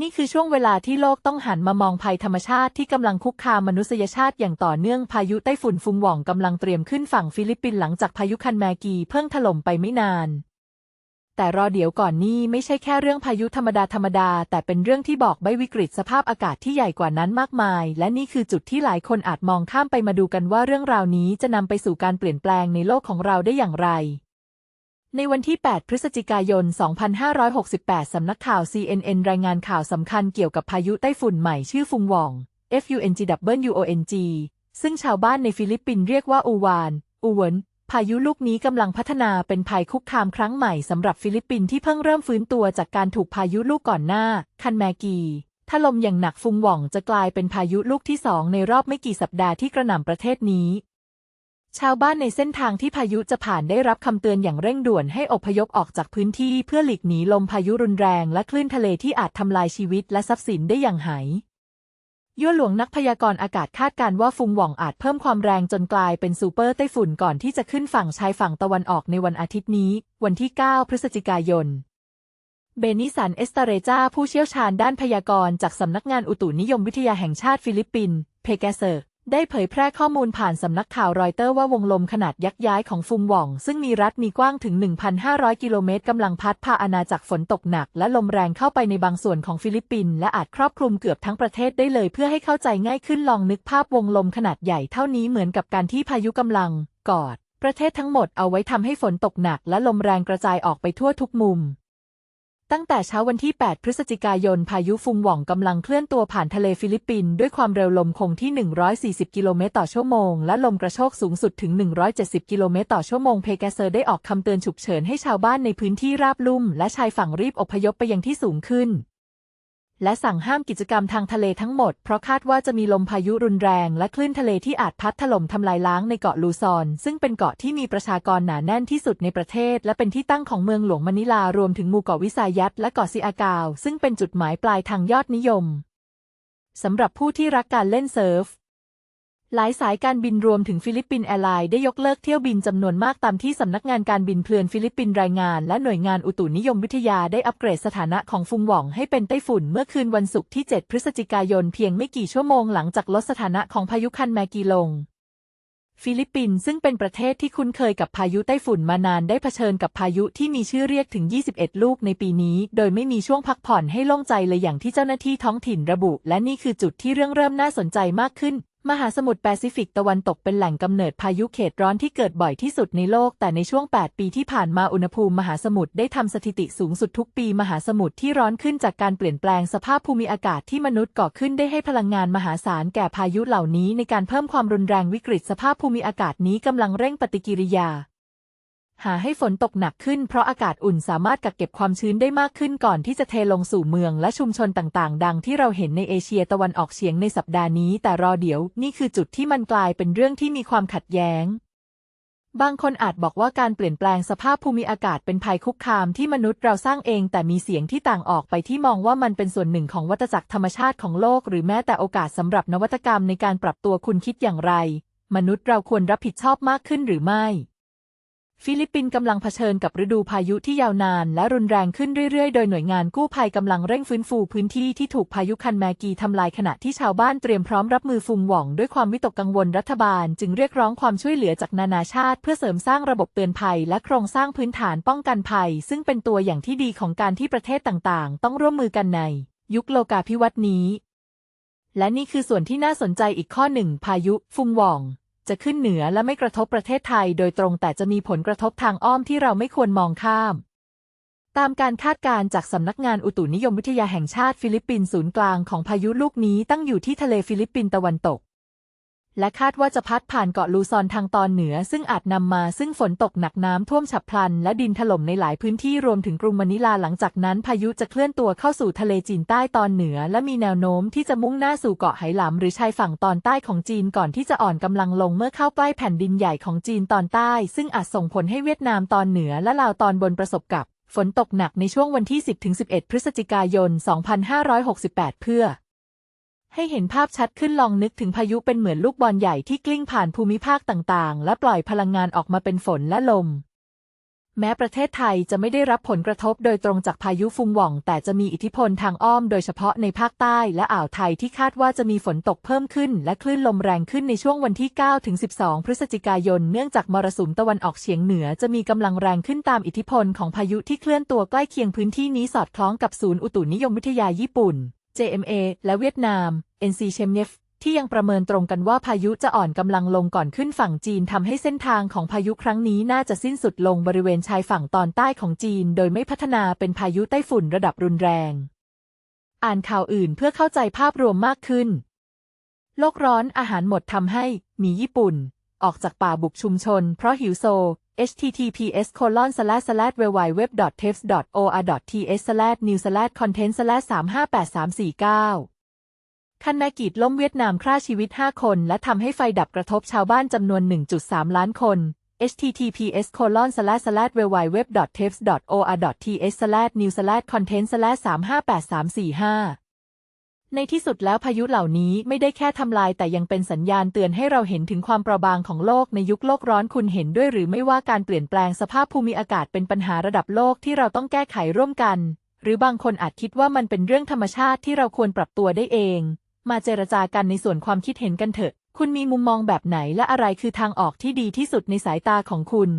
นี่คือช่วงเวลาที่โลกต้องหันมามองภัยธรรมชาติที่กำลังคุกคามมนุษยชาติอย่างต่อเนื่องพายุไต้ฝุ่นฟุงหว่องกำลังเตรียมขึ้นฝั่งฟิลิปปินส์หลังจากพายุคันแมกีเพิ่งถล่มไปไม่นาน แต่รอเดี๋ยวก่อนนี่ไม่ใช่แค่เรื่องพายุธรรมดาธรรมดา แต่เป็นเรื่องที่บอกใบวิกฤตสภาพอากาศที่ใหญ่กว่านั้นมากมาย และนี่คือจุดที่หลายคนอาจมองข้ามไปมาดูกันว่าเรื่องราวนี้จะนำไปสู่การเปลี่ยนแปลงในโลกของเราได้อย่างไร ในวันที่ 8 พฤศจิกายน 2568 สำนักข่าว CNN รายงานข่าวสำคัญเกี่ยวกับพายุไต้ฝุ่นใหม่ชื่อฟุงหว่อง FUNGWONG ซึ่งชาวบ้านในฟิลิปปินส์เรียกว่าอูวาน อูเวน พายุลูกนี้กำลังพัฒนาเป็นภัยคุกคามครั้งใหม่สำหรับฟิลิปปินส์ที่เพิ่งเริ่มฟื้นตัวจากการถูกพายุลูกก่อนหน้า คันแมกีถล่มอย่างหนักฟุงหว่องจะกลายเป็นพายุลูกที่สองในรอบไม่กี่สัปดาห์ที่กระหน่ำประเทศนี้ ชาวบ้านในเส้นทางที่พายุจะผ่านได้รับคำเตือนอย่างเร่งด่วนให้อพยพออกจากพื้นที่เพื่อหลีกหนีลมพายุรุนแรงและคลื่นทะเลที่อาจทำลายชีวิตและทรัพย์สินได้อย่างหายยั่วหลวงนักพยากรณ์อากาศคาดการณ์ว่าฟุงหว่องอาจเพิ่มความแรงจนกลายเป็นซูเปอร์ไต้ฝุ่นก่อนที่จะขึ้นฝั่งชายฝั่งตะวันออกในวันอาทิตย์นี้ วันที่ 9 พฤศจิกายน เบนิสัน เอสตาเรจาผู้เชี่ยวชาญด้านพยากรณ์จากสำนักงานอุตุนิยมวิทยาแห่งชาติฟิลิปปินส์เพเกเซอร์ ได้เผยแพร่ข้อมูลผ่านสำนักข่าวรอยเตอร์ว่าวงลมขนาดยักษ์ย้ายของฟุงหว่อง ซึ่งมีรัฐมีกว้างถึง 1,500 กิโลเมตรกำลังพัดพาอาณาจักรฝนตกหนัก และลมแรงเข้าไปในบางส่วนของฟิลิปปินส์และอาจครอบคลุมเกือบทั้งประเทศได้เลยเพื่อให้เข้าใจง่ายขึ้นลองนึกภาพวงลมขนาดใหญ่เท่านี้เหมือนกับการที่พายุกำลังกอด ประเทศทั้งหมดเอาไว้ทำให้ฝนตกหนัก และลมแรงกระจายออกไปทั่วทุกมุม ตั้งแต่เช้าวันที่ 8 พฤศจิกายน พายุฟุงหว่องกำลังเคลื่อนตัวผ่านทะเลฟิลิปปินส์ด้วยความเร็วลมคงที่ 140 กิโลเมตรต่อชั่วโมง และลมกระโชกสูงสุดถึง 170 กิโลเมตรต่อชั่วโมง เพเกเซอร์ได้ออกคำเตือนฉุกเฉินให้ชาวบ้านในพื้นที่ราบลุ่ม และชายฝั่งรีบอพยพไปยังที่สูงขึ้น และสั่งห้ามกิจกรรมทางทะเลทั้งหมด เพราะคาดว่าจะมีลมพายุรุนแรงและคลื่นทะเลที่อาจพัดถล่มทำลายล้างในเกาะลูซอน ซึ่งเป็นเกาะที่มีประชากรหนาแน่นที่สุดในประเทศ และเป็นที่ตั้งของเมืองหลวงมะนิลารวมถึงหมู่เกาะวิซายัตและเกาะซิอากาว ซึ่งเป็นจุดหมายปลายทางยอดนิยมสำหรับผู้ที่รักการเล่นเซิร์ฟ หลายสายการบินรวมถึงฟิลิปปินส์แอร์ไลน์ได้ยกเลิกเที่ยวบินจำนวนมากตามที่สำนักงานการบินเพลือนฟิลิปปินส์รายงานและหน่วยงานอุตุนิยมวิทยาได้อัปเกรดสถานะของฟุงหว่องให้เป็นไต้ฝุ่นเมื่อคืนวันศุกร์ที่ 7 พฤศจิกายนเพียงไม่กี่ชั่วโมงหลังจากลดสถานะของพายุคันแมกีลง ฟิลิปปินส์ซึ่งเป็นประเทศที่คุ้นเคยกับพายุไต้ฝุ่นมานานได้เผชิญกับพายุที่มีชื่อเรียกถึง 21 ลูกในปีนี้ โดยไม่มีช่วงพักผ่อนให้โล่งใจเลยอย่างที่เจ้าหน้าที่ท้องถิ่นระบุ และนี่คือจุดที่เรื่องเริ่มน่าสนใจมากขึ้น มหาสมุทรแปซิฟิกตะวันตกเป็นแหล่งกำเนิดพายุเขตร้อนที่เกิดบ่อยที่สุดในโลก แต่ในช่วง 8 ปีที่ผ่านมาอุณหภูมิมหาสมุทรได้ทำสถิติสูงสุดทุกปีมหาสมุทรที่ร้อนขึ้นจากการเปลี่ยนแปลงสภาพภูมิอากาศที่มนุษย์ก่อขึ้นได้ให้พลังงานมหาศาลแก่พายุเหล่านี้ในการเพิ่มความรุนแรงวิกฤตสภาพภูมิอากาศนี้กำลังเร่งปฏิกิริยา หาให้ฝนตกหนักขึ้นเพราะอากาศอุ่นสามารถกักเก็บความชื้นได้มากขึ้นก่อนที่จะเทลงสู่เมืองและชุมชนต่างๆ ดังที่เราเห็นในเอเชียตะวันออกเฉียงในสัปดาห์นี้ แต่รอเดี๋ยวนี่คือจุดที่มันกลายเป็นเรื่องที่มีความขัดแย้ง บางคนอาจบอกว่าการเปลี่ยนแปลงสภาพภูมิอากาศเป็นภัยคุกคามที่มนุษย์เราสร้างเอง แต่มีเสียงที่ต่างออกไปที่มองว่ามันเป็นส่วนหนึ่งของวัฏจักรธรรมชาติของโลก หรือแม้แต่โอกาสสำหรับนวัตกรรมในการปรับตัวคุณคิดอย่างไร มนุษย์เราควรรับผิดชอบมากขึ้นหรือไม่ ฟิลิปปินส์กำลังเผชิญกับฤดูพายุที่ยาวนานและรุนแรงขึ้นเรื่อยๆ โดยหน่วยงานกู้ภัยกำลังเร่งฟื้นฟูพื้นที่ที่ถูกพายุคันแมกีทำลายขณะที่ชาวบ้านเตรียมพร้อมรับมือฟุงหว่องด้วยความวิตกกังวลรัฐบาล จึงเรียกร้องความช่วยเหลือจากนานาชาติ เพื่อเสริมสร้างระบบเตือนภัย และโครงสร้างพื้นฐานป้องกันภัย ซึ่งเป็นตัวอย่างที่ดีของการที่ประเทศต่างๆ ต้องร่วมมือกันใน ยุคโลกาภิวัตน์นี้ และนี่คือส่วนที่น่าสนใจอีกข้อหนึ่งพายุฟุงหว่อง จะขึ้นเหนือและไม่กระทบประเทศไทยโดยตรงแต่จะมีผลกระทบทางอ้อมที่เราไม่ควรมองข้าม ตามการคาดการณ์จากสำนักงานอุตุนิยมวิทยาแห่งชาติฟิลิปปินส์ศูนย์กลางของพายุลูกนี้ตั้งอยู่ที่ทะเลฟิลิปปินส์ตะวันตก และคาดว่าจะพัดผ่านเกาะลูซอนทางตอนเหนือ ซึ่งอาจนำมาซึ่งฝนตกหนักน้ำท่วมฉับพลัน และดินถล่มในหลายพื้นที่รวมถึงกรุงมะนิลาหลังจากนั้นพายุจะเคลื่อนตัวเข้าสู่ทะเลจีนใต้ตอนเหนือ และมีแนวโน้มที่จะมุ่งหน้าสู่เกาะไหหลำหรือชายฝั่งตอนใต้ของจีนก่อนที่จะอ่อนกำลังลงเมื่อเข้าใกล้แผ่นดินใหญ่ของจีนตอนใต้ ซึ่งอาจส่งผลให้เวียดนามตอนเหนือและลาวตอนบนประสบกับ ฝนตกหนักในช่วงวันที่ 10-11 พฤศจิกายน 2568 เพื่อ ให้เห็นภาพชัดขึ้นลองนึกถึงพายุเป็นเหมือนลูกบอลใหญ่ที่กลิ้งผ่านภูมิภาคต่างๆ และปล่อยพลังงานออกมาเป็นฝนและลม แม้ประเทศไทยจะไม่ได้รับผลกระทบโดยตรงจากพายุฟุงหว่อง แต่จะมีอิทธิพลทางอ้อมโดยเฉพาะในภาคใต้และอ่าวไทยที่คาดว่าจะมีฝนตกเพิ่มขึ้น และคลื่นลมแรงขึ้นในช่วงวันที่9ถึง12 พฤศจิกายน เนื่องจากมรสุมตะวันออกเฉียงเหนือจะมีกำลังแรงขึ้นตามอิทธิพลของพายุที่เคลื่อนตัวใกล้เคียงพื้นที่นี้สอดคล้องกับศูนย์อุตุนิยมวิทยาญี่ปุ่น JMA และเวียดนาม NC c h e m n e f ที่ยังประเมินตรงกันว่าพายุจะอ่อนกำลังลงก่อนขึ้นฝั่งจีนทำให้เส้นทางของพายุครั้งนี้น่าจะสิ้นสุดลงบริเวณชายฝั่งตอนใต้ของจีน โดยไม่พัฒนาเป็นพายุไต้ฝุ่นระดับรุนแรง อ่านข่าวอื่นเพื่อเข้าใจภาพรวมมากขึ้น โลกร้อนอาหารหมดทำให้หมีญี่ปุ่น ออกจากป่าบุกชุมชน เพราะหิวโซ https colon slash slash www tapes or th slash new slash content slash 358 349 คันนากิดล่มเวียดนามฆ่าชีวิต 5 คน และทำให้ไฟดับกระทบชาวบ้านจำนวน 1.3 ล้านคน https colon slash slash www tapes or th slash new slash content slash 358 345 ในที่สุดแล้วพายุเหล่านี้ไม่ได้แค่ทำลายแต่ยังเป็นสัญญาณเตือนให้เราเห็นถึงความเปราะบางของโลกในยุคโลกร้อนคุณเห็นด้วยหรือไม่ว่าการเปลี่ยนแปลงสภาพภูมิอากาศเป็นปัญหาระดับโลกที่เราต้องแก้ไขร่วมกัน หรือบางคนอาจคิดว่ามันเป็นเรื่องธรรมชาติที่เราควรปรับตัวได้เอง มาเจรจากันในส่วนความคิดเห็นกันเถอะ คุณมีมุมมองแบบไหนและอะไรคือทางออกที่ดีที่สุดในสายตาของคุณ